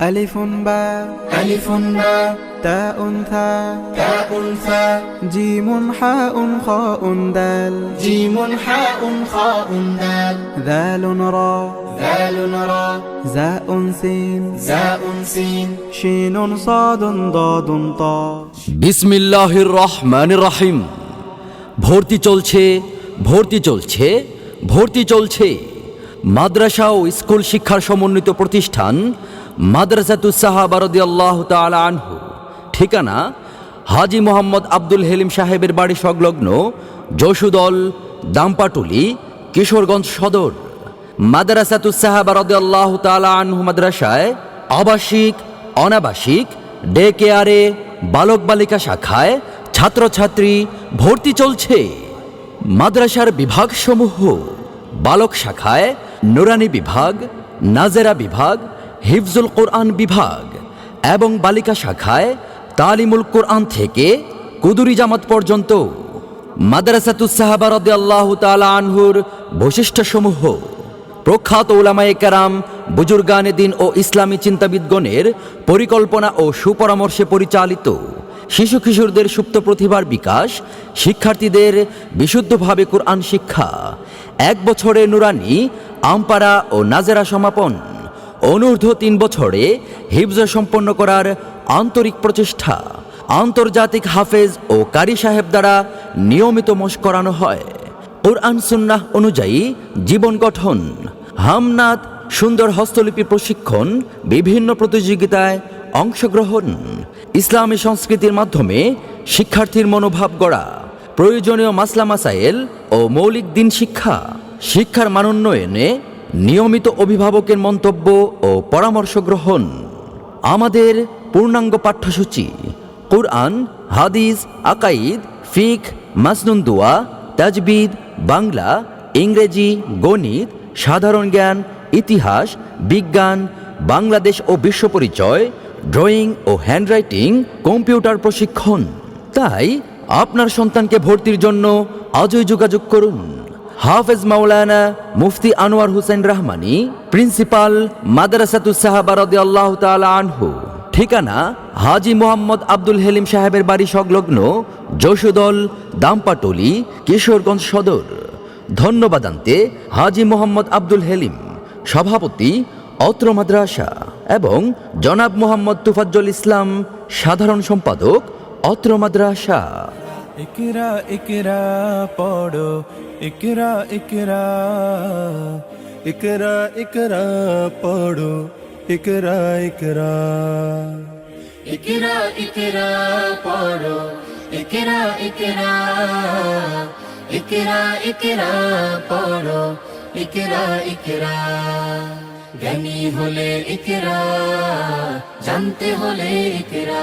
ألف باء ألف باء تاء ثاء تاء ثاء جيم حاء خاء دال جيم حاء خاء دال ذال را ذال را زاء سين زاء سين شين صاد ضاد طاء বিসমিল্লাহির রহমান রাহিম ভর্তি চলছে ভর্তি চলছে ভর্তি চলছে মাদ্রাসা ও স্কুল শিক্ষার সমন্বিত প্রতিষ্ঠান মাদ্রাসাতুসাহাবারদি আল্লাহ তালা আনহু। ঠিকানা হাজি মোহাম্মদ আব্দুল হেলিম সাহেবের বাড়ি সংলগ্ন যশুদল, দাম্পাটুলি, কিশোরগঞ্জ সদর। মাদ্রাসাতুসাহাবারদি আল্লাহ তালা আনহু মাদ্রাসায় আবাসিক, অনাবাসিক ডে কেয়ারে বালক বালিকা শাখায় ছাত্রছাত্রী ভর্তি চলছে। মাদ্রাসার বিভাগসমূহ বালক শাখায়, নুরানি বিভাগ, নাজেরা বিভাগ হিফজুল কোরআন বিভাগ এবং বালিকা শাখায় তালিমুল কোরআন থেকে কুদুরি জামাত পর্যন্ত মাদ্রাসাতুসাহাবা রদি আল্লাহ আনহুর বৈশিষ্ট্যসমূহ প্রখ্যাত ওলামায়ে কেরাম বুজুর্গানে দিন ও ইসলামী চিন্তাবিদগণের পরিকল্পনা ও সুপরামর্শে পরিচালিত শিশু কিশোরদের সুপ্ত প্রতিভার বিকাশ, শিক্ষার্থীদের বিশুদ্ধভাবে কোরআন শিক্ষা, এক বছরে নুরানি আমপারা ও নাজেরা সমাপন। অনূর্ধ্ব তিন বছরে হিফজ সম্পন্ন করার আন্তরিক প্রচেষ্টা আন্তর্জাতিক হাফেজ ও কারি সাহেব দ্বারা নিয়মিত মোশ করানো হয়। কোরআন সুন্নাহ অনুযায়ী জীবন গঠন হামনাদ সুন্দর হস্তলিপি প্রশিক্ষণ, বিভিন্ন প্রতিযোগিতায় অংশগ্রহণ, ইসলামী সংস্কৃতির মাধ্যমে শিক্ষার্থীর মনোভাব গড়া, প্রয়োজনীয় মাসলা মাসাইল ও মৌলিক দিন শিক্ষা, শিক্ষার মানোন্নয়নে নিয়মিত অভিভাবকের মন্তব্য ও পরামর্শ গ্রহণ। আমাদের পূর্ণাঙ্গ পাঠ্যসূচি, কোরআন, হাদিস আকাইদ ফিক মাসনুন দোয়া, তাজবিদ, বাংলা, ইংরেজি, গণিত, সাধারণ জ্ঞান, ইতিহাস, বিজ্ঞান, বাংলাদেশ ও বিশ্ব পরিচয়, ড্রয়িং ও হ্যান্ডরাইটিং, কম্পিউটার প্রশিক্ষণ। তাই আপনার সন্তানকে ভর্তির জন্য আজই যোগাযোগ করুন। হাফেজ মাওলানা মুফতি আনোয়ার হুসেন রহমানি, প্রিন্সিপাল মাদ্রাসাতুস সাহাবা রাদিয়াল্লাহু তাআলা আনহু। ঠিকানা হাজি মোহাম্মদ আব্দুল হেলিম সাহেবের বাড়ি সংলগ্ন যশোদল, দাম্পাটলি, কিশোরগঞ্জ সদর। ধন্যবাদান্তে হাজি মোহাম্মদ আব্দুল হেলিম, সভাপতি, অত্র মাদ্রাসা এবং জনাব মোহাম্মদ তুফাজ্জল ইসলাম, সাধারণ সম্পাদক, অত্র মাদ্রাসা। একরা একরা পড়ো একরা একরা একরা একরা পড়ো একরা একরা একরা একরা পড়ো একরা একরা একরা একরা পড়ো একরা একরা জ্ঞানী হলে একরা জানতে হলে একরা